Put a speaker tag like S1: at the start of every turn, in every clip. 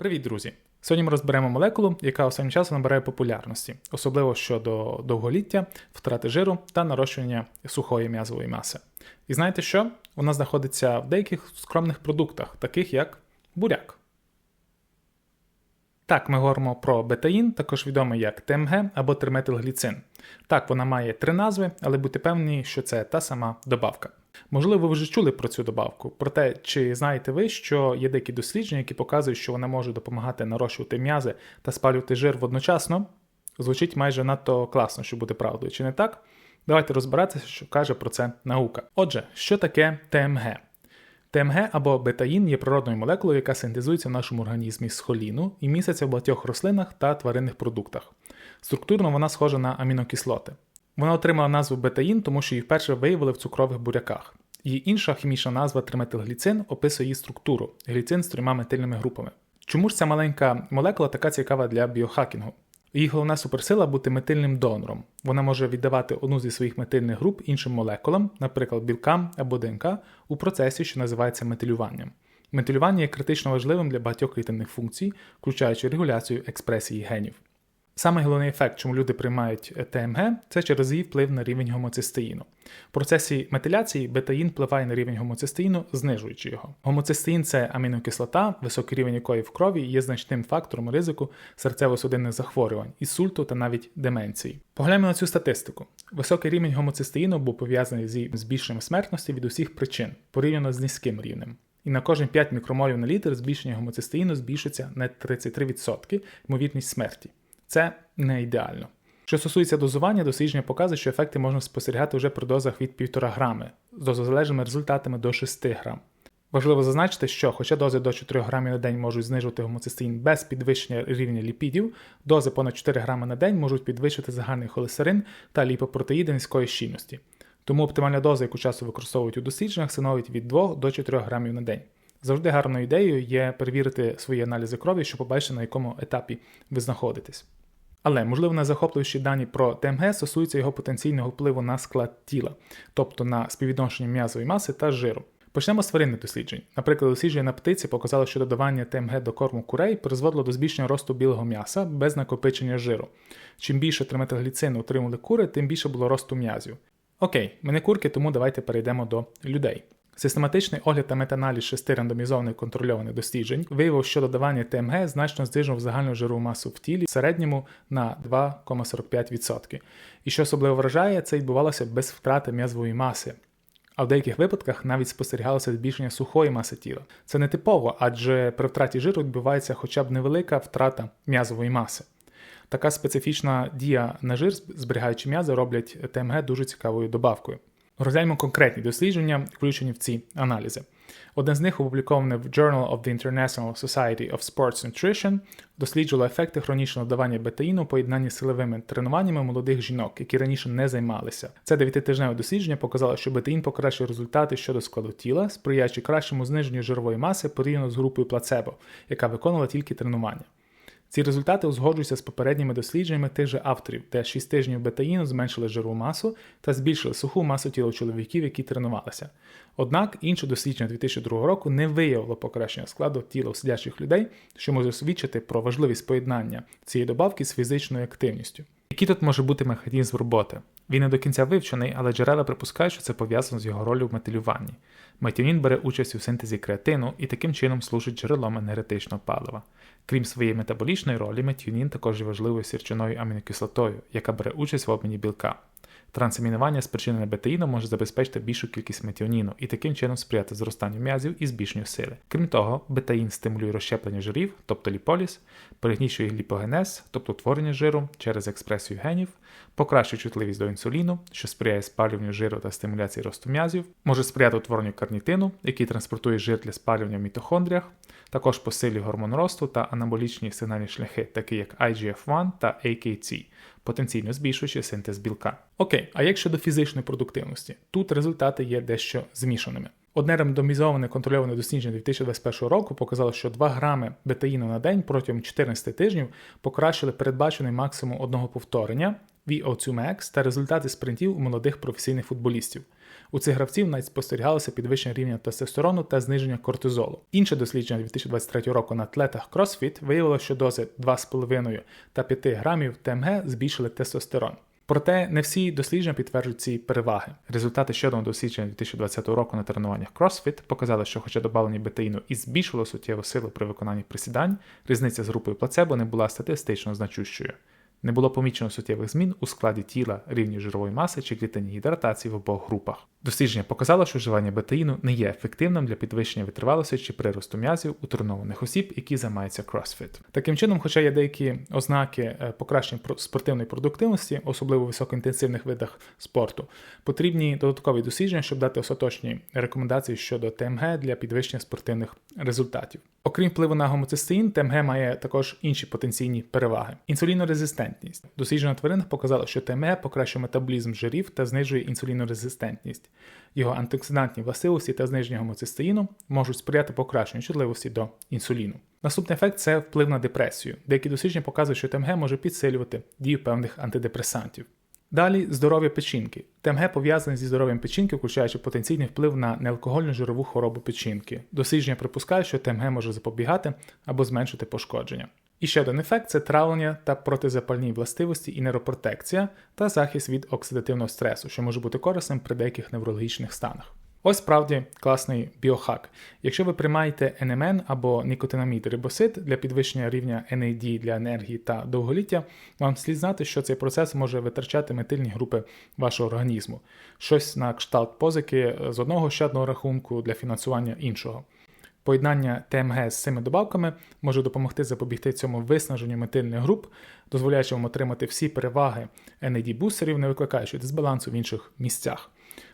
S1: Привіт, друзі! Сьогодні ми розберемо молекулу, яка останнім часом набирає популярності, особливо щодо довголіття, втрати жиру та нарощування сухої м'язової маси. І знаєте що? Вона знаходиться в деяких скромних продуктах, таких як буряк. Так, ми говоримо про бетаїн, також відомий як ТМГ або триметилгліцин. Так, вона має три назви, але будьте певні, що це та сама добавка. Можливо, ви вже чули про цю добавку. Проте, чи знаєте ви, що є деякі дослідження, які показують, що вона може допомагати нарощувати м'язи та спалювати жир водночасно? Звучить майже надто класно, щоб бути правдою, чи не так? Давайте розбиратися, що каже про це наука. Отже, що таке ТМГ? ТМГ або бетаїн є природною молекулою, яка синтезується в нашому організмі з холіну і міститься в багатьох рослинах та тваринних продуктах. Структурно вона схожа на амінокислоти. Вона отримала назву бетаїн, тому що її вперше виявили в цукрових буряках. Її інша хімічна назва триметилгліцин описує її структуру гліцин з трьома метильними групами. Чому ж ця маленька молекула така цікава для біохакінгу? Її головна суперсила бути метильним донором. Вона може віддавати одну зі своїх метильних груп іншим молекулам, наприклад, білкам або ДНК, у процесі, що називається метилюванням. Метилювання є критично важливим для багатьох клітинних функцій, включаючи регуляцію експресії генів. Саме головний ефект, чому люди приймають е, ТМГ, це через її вплив на рівень гомоцистеїну. В процесі метиляції бетаїн впливає на рівень гомоцистеїну, знижуючи його. Гомоцистеїн – це амінокислота, високий рівень якої в крові є значним фактором ризику серцево-судинних захворювань, інсульту та навіть деменції. Погляньмо на цю статистику. Високий рівень гомоцистеїну був пов'язаний зі збільшенням смертності від усіх причин, порівняно з низьким рівнем. І на кожні 5 мікромолів на літр збільшення гомоцистеїну збільшується на 33% ймовірність смерті. Це не ідеально. Що стосується дозування, дослідження показує, що ефекти можна спостерігати вже при дозах від 1,5 грами, з дозозалежними результатами до 6 грам. Важливо зазначити, що, хоча дози до 4 грамів на день можуть знижувати гомоцистеїн без підвищення рівня ліпідів, дози понад 4 грами на день можуть підвищити загальний холестерин та ліпопротеїди низької щільності. Тому оптимальна доза, яку часто використовують у дослідженнях, становить від 2 до 4 грамів на день. Завжди гарною ідеєю є перевірити свої аналізи крові, щоб побачити, на якому етапі ви знаходитесь. Але, можливо, найзахоплюючі дані про ТМГ стосуються його потенційного впливу на склад тіла, тобто на співвідношення м'язової маси та жиру. Почнемо з тваринних досліджень. Наприклад, дослідження на птиці показало, що додавання ТМГ до корму курей призводило до збільшення росту білого м'яса без накопичення жиру. Чим більше триметилгліцину отримали кури, тим більше було росту м'язів. Окей, ми не курки, тому давайте перейдемо до людей. Систематичний огляд та метаналіз шести рандомізованих контрольованих досліджень виявив, що додавання ТМГ значно знижував загальну жирову масу в тілі в середньому на 2,45%. І що особливо вражає, це відбувалося без втрати м'язової маси. А в деяких випадках навіть спостерігалося збільшення сухої маси тіла. Це не типово, адже при втраті жиру відбувається хоча б невелика втрата м'язової маси. Така специфічна дія на жир, зберігаючи м'язи, роблять ТМГ дуже цікавою добавкою. Розгляньмо конкретні дослідження, включені в ці аналізи. Одне з них опубліковане в Journal of the International Society of Sports Nutrition, досліджувало ефекти хронічного давання бетаїну у поєднанні з силовими тренуваннями молодих жінок, які раніше не займалися. Це дев'ятитижневе дослідження показало, що бетаїн покращує результати щодо складу тіла, сприяючи кращому зниженню жирової маси порівняно з групою плацебо, яка виконувала тільки тренування. Ці результати узгоджуються з попередніми дослідженнями тих же авторів, де 6 тижнів бетаїну зменшили жирову масу та збільшили суху масу тіла чоловіків, які тренувалися. Однак інше дослідження 2002 року не виявило покращення складу тіла у сидячих людей, що може свідчити про важливість поєднання цієї добавки з фізичною активністю. Який тут може бути механізм роботи? Він не до кінця вивчений, але джерела припускають, що це пов'язано з його ролью в метилюванні. Метіонін бере участь у синтезі креатину і таким чином служить джерелом енергетичного палива. Крім своєї метаболічної ролі, метіонін також є важливою сірчиною амінокислотою, яка бере участь в обміні білка. Трансамінування спричинене бетаїном може забезпечити більшу кількість метіоніну і таким чином сприяти зростанню м'язів і збільшенню сили. Крім того, бетаїн стимулює розщеплення жирів, тобто ліполіс, пригнічує ліпогенез, тобто утворення жиру через експресію генів, покращує чутливість до інсуліну, що сприяє спалюванню жиру та стимуляції росту м'язів, може сприяти утворенню карнітину, який транспортує жир для спалювання в мітохондріях, також посилює гормон росту та анаболічні сигнальні шляхи, такі як IGF-1 та AKT, потенційно збільшуючи синтез білка. Окей, а як щодо фізичної продуктивності? Тут результати є дещо змішаними. Одне рандомізоване контрольоване дослідження 2021 року показало, що 2 грами бетаїну на день протягом 14 тижнів покращили передбачений максимум одного повторення VO2 Max та результати спринтів у молодих професійних футболістів. У цих гравців навіть спостерігалося підвищення рівня тестостерону та зниження кортизолу. Інше дослідження 2023 року на атлетах CrossFit виявило, що дози 2,5 та 5 грамів ТМГ збільшили тестостерон. Проте не всі дослідження підтверджують ці переваги. Результати ще одного дослідження 2020 року на тренуваннях CrossFit показали, що, хоча додавлення бетаїну і збільшило суттєву силу при виконанні присідань, різниця з групою плацебо не була статистично значущою. Не було помічено суттєвих змін у складі тіла, рівні жирової маси чи клітинній гідратації в обох групах. Дослідження показало, що вживання бетаїну не є ефективним для підвищення витривалості чи приросту м'язів у тренованих осіб, які займаються CrossFit. Таким чином, хоча є деякі ознаки е, покращення спортивної продуктивності, особливо в високоінтенсивних видах спорту, потрібні додаткові дослідження, щоб дати остаточні рекомендації щодо ТМГ для підвищення спортивних результатів. Окрім впливу на гомоцистеїн, ТМГ має також інші потенційні переваги. Інсулінорезистентність. Дослідження тварин показало, що ТМГ покращує метаболізм жирів та знижує інсулінорезистентність. Його антиоксидантні властивості та зниження гомоцистеїну можуть сприяти покращенню чутливості до інсуліну. Наступний ефект це вплив на депресію. Деякі дослідження показують, що ТМГ може підсилювати дію певних антидепресантів. Далі здоров'я печінки. ТМГ пов'язане зі здоров'ям печінки, включаючи потенційний вплив на неалкогольну жирову хворобу печінки. Дослідження припускають, що ТМГ може запобігати або зменшити пошкодження. І ще один ефект це травлення та протизапальні властивості і нейропротекція та захист від оксидативного стресу, що може бути корисним при деяких неврологічних станах. Ось справді класний біохак. Якщо ви приймаєте НМН або нікотинамід рибосид для підвищення рівня NAD для енергії та довголіття, вам слід знати, що цей процес може витрачати метильні групи вашого організму, щось на кшталт позики з одного щадного рахунку для фінансування іншого. Поєднання ТМГ з цими добавками може допомогти запобігти цьому виснаженню метильних груп, дозволяючи вам отримати всі переваги NAD бустерів, не викликаючи дисбалансу в інших місцях.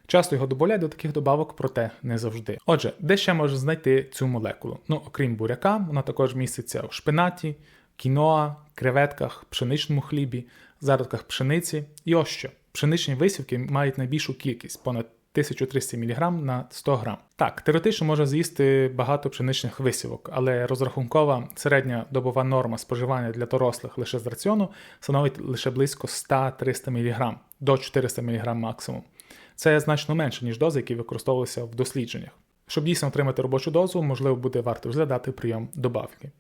S1: Часто його додають до таких добавок, проте не завжди. Отже, де ще можна знайти цю молекулу? Ну, окрім буряка, вона також міститься в шпинаті, кіноа, креветках, пшеничному хлібі, зародках пшениці і ось що. Пшеничні висівки мають найбільшу кількість понад 1300 мг на 100 г. Так, теоретично можна з'їсти багато пшеничних висівок, але розрахункова середня добова норма споживання для дорослих лише з раціону становить лише близько 100-300 мг до 400 мг максимум. Це значно менше, ніж дози, які використовувалися в дослідженнях. Щоб дійсно отримати робочу дозу, можливо, буде варто розглядати прийом добавки.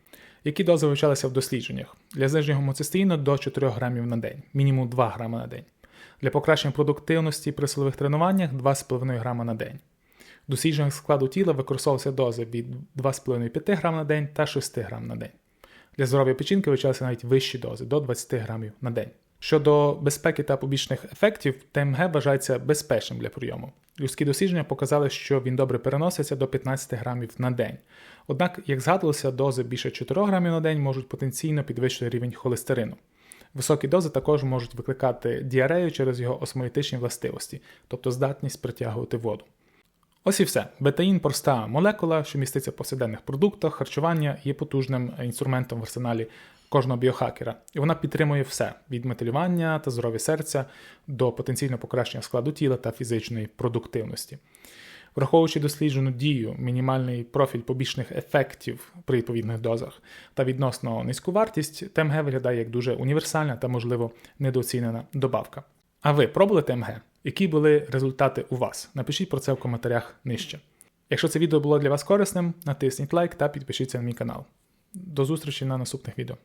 S1: Які дози вивчалися в дослідженнях? Для зниження гомоцистеїну до 4 грамів на день, мінімум 2 грами на день. Для покращення продуктивності при силових тренуваннях 2,5 грама на день. В дослідженнях складу тіла використовувалися дози від 2,5-5 грам на день та 6 грам на день. Для здоров'я печінки вивчалися навіть вищі дози до 20 грамів на день. Щодо безпеки та побічних ефектів, ТМГ вважається безпечним для прийому. Людські дослідження показали, що він добре переноситься до 15 грамів на день. Однак, як згадувалося, дози більше 4 грамів на день можуть потенційно підвищити рівень холестерину. Високі дози також можуть викликати діарею через його осмолітичні властивості, тобто здатність притягувати воду. Ось і все. Бетаїн проста молекула, що міститься в повсякденних продуктах, харчування є потужним інструментом в арсеналі кожного біохакера. І вона підтримує все: від металювання та здоров'я серця до потенційного покращення складу тіла та фізичної продуктивності. Враховуючи досліджену дію, мінімальний профіль побічних ефектів при відповідних дозах та відносно низьку вартість, ТМГ виглядає як дуже універсальна та, можливо, недооцінена добавка. А ви пробували ТМГ? Які були результати у вас? Напишіть про це в коментарях нижче. Якщо це відео було для вас корисним, натисніть лайк та підпишіться на мій канал. До зустрічі на наступних відео.